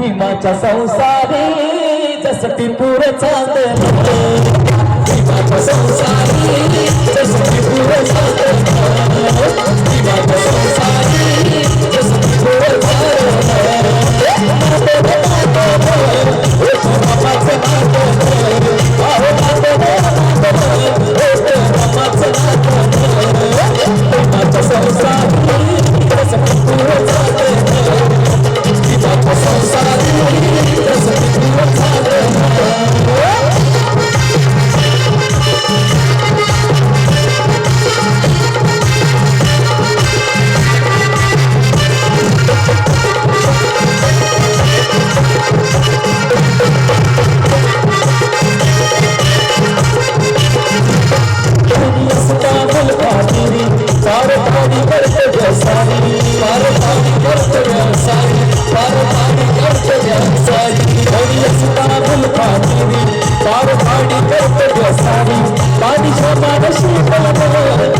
भीमाच्या संसारी जसटी पूर चांद. भीमाच्या संसारी जसटी पूर चांद. பாபா சீ பாபா.